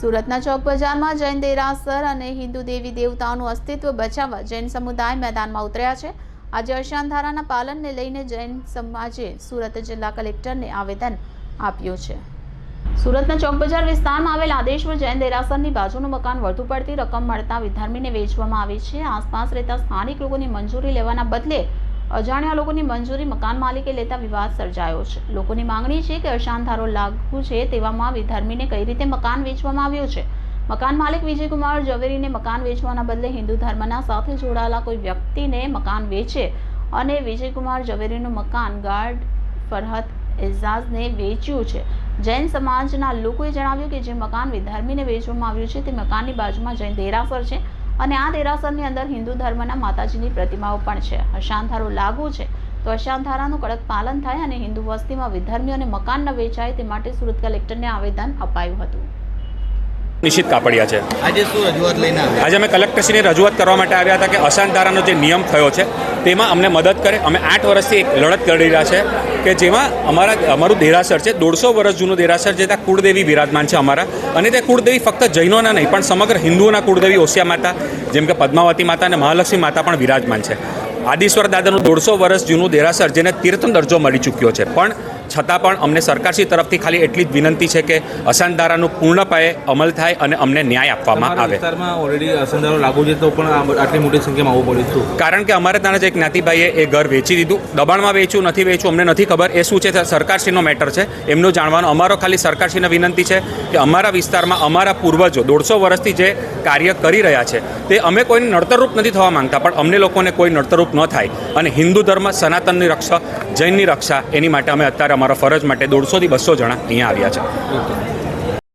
સુરતના ચોક બજારમાં જૈન દેરાસર અને હિન્દુ દેવી દેવતાઓનું અસ્તિત્વ બચાવવા જૈન સમુદાય મેદાનમાં ઉતર્યા છે. આજે અશાંતધારાના પાલનને લઈને જૈન સમાજે સુરત જિલ્લા કલેક્ટરને આવેદન આપ્યું છે. સુરતના ચોક બજાર વિસ્તારમાં આવેલ આદેશ્વર જૈન દેરાસરની બાજુનું મકાન વધુ પડતી રકમ મળતા વિધર્મીને વેચવામાં આવી છે. આસપાસ રહેતા સ્થાનિક લોકોની મંજૂરી લેવાના બદલે અજાણ્યા લોકોની મંજૂરી મકાન માલિકે લેતા વિવાદ સર્જાયો છે. લોકોની માંગણી છે કે અશાંતારો લાગુ છે તેવામાં વિધર્મીને કઈ રીતે મકાન વેચવામાં આવ્યું છે? મકાન માલિક વિજયકુમાર ઝવેરીને મકાન વેચવાના બદલે હિન્દુ ધર્મના સાથે જોડાયેલા કોઈ વ્યક્તિને મકાન વેચે અને વિજયકુમાર ઝવેરીનું મકાન ગાર્ડ ફરહત એઝાઝને વેચ્યું છે. જૈન સમાજના લોકોએ જણાવ્યું કે જે મકાન વિધર્મીને વેચવામાં આવ્યું છે તે મકાનની બાજુમાં જૈન દેરાસર છે. અને આ દેરાસરની અંદર હિન્દુ ધર્મના માતાજીની પ્રતિમાઓ પણ છે. અશાંતધારો લાગુ છે તો અશાંતધારાનું કડક પાલન થાય અને હિન્દુ વસ્તીમાં વિધર્મીઓને મકાન ન વેચાય તે માટે સુરત કલેક્ટરને આવેદન અપાયું હતું. નિશિત કાપડિયા છે. આજે શું રજૂઆત લઈને આવ્યા? આજે અમે કલેક્ટરશ્રીને રજૂઆત કરવા માટે આવ્યા હતા કે અશાંત ધારાનો જે નિયમ થયો છે તેમાં અમને મદદ કરે. અમે આઠ વર્ષથી એક લડત કરી રહ્યા છે કે જેમાં અમારા અમારું દેરાસર છે દોઢસો વર્ષ જૂનું દેરાસર જે ત્યાં કુળદેવી બિરાજમાન છે અમારા. અને તે કુળદેવી ફક્ત જૈનોના નહીં પણ સમગ્ર હિન્દુઓના કુળદેવી ઓસિયા માતા જેમ કે પદ્માવતી માતા અને મહાલક્ષ્મી માતા પણ બિરાજમાન છે. આદિશ્વર દાદાનું દોઢસો વર્ષ જૂનું દેરાસર જેને તીર્થનો દરજ્જો મળી ચૂક્યો છે. પણ છતાં પણ અમને સરકારશ્રી તરફથી ખાલી એટલી જ વિનંતી છે કે અસનધારાનું ધારાનું પૂર્ણપણે અમલ થાય અને અમને ન્યાય આપવામાં આવે. ઓલરેડી અસંધારો લાગુ છે તો પણ આટલી મોટી સંખ્યામાં આવવું પડ્યું છું કારણ કે અમારે ત્યાંના જ એક જ્ઞાતિભાઈએ એ ઘર વેચી દીધું. દબાણમાં વેચ્યું નથી વેચ્યું અમને નથી ખબર એ શું છે સરકારશ્રીનો મેટર છે. એમનું જાણવાનું અમારો ખાલી સરકારશ્રીને વિનંતી છે કે અમારા વિસ્તારમાં અમારા પૂર્વજો દોઢસો વર્ષથી જે કાર્ય કરી રહ્યા છે તે અમે કોઈને નડતરરૂપ નથી થવા માંગતા પણ અમને લોકોને કોઈ નડતરરૂપ ન થાય. અને હિન્દુ ધર્મ સનાતનની રક્ષા જૈનની રક્ષા એની માટે અમે અત્યારે અમારા ફરજ માટે દોઢસોથી બસો જણા અહીંયા આવ્યા છે.